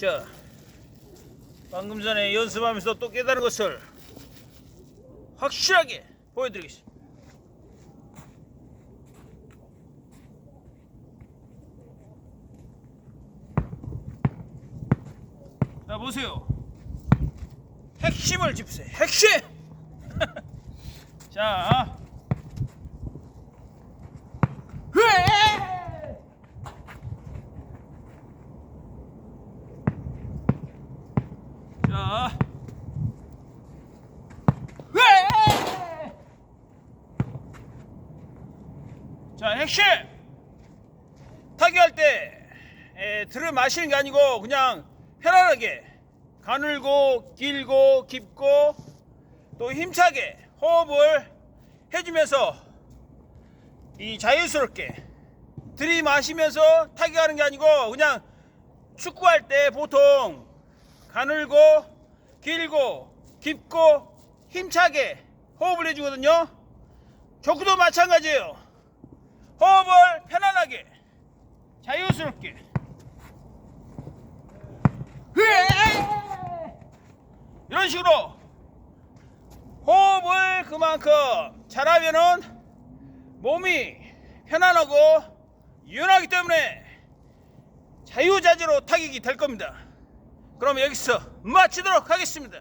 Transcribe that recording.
자, 방금 전에 연습하면서 또 깨달은 것을 확실하게 보여드리겠습니다. 자, 보세요. 핵심을 짚으세요. 핵심! 자. 자. 회! 자, 핵심! 타기할 때, 에, 들을 마시는 게 아니고, 그냥 편안하게, 가늘고, 길고, 깊고, 또 힘차게 호흡을 해주면서, 이 자유스럽게 들이마시면서 타격하는 게 아니고, 그냥 축구할 때 보통 가늘고 길고 깊고 힘차게 호흡을 해주거든요. 족구도 마찬가지예요. 호흡을 편안하게 자유스럽게 이런 식으로 호흡을 그만큼 잘하면은 몸이 편안하고 유연하기 때문에 자유자재로 타격이 될 겁니다. 그럼 여기서 마치도록 하겠습니다.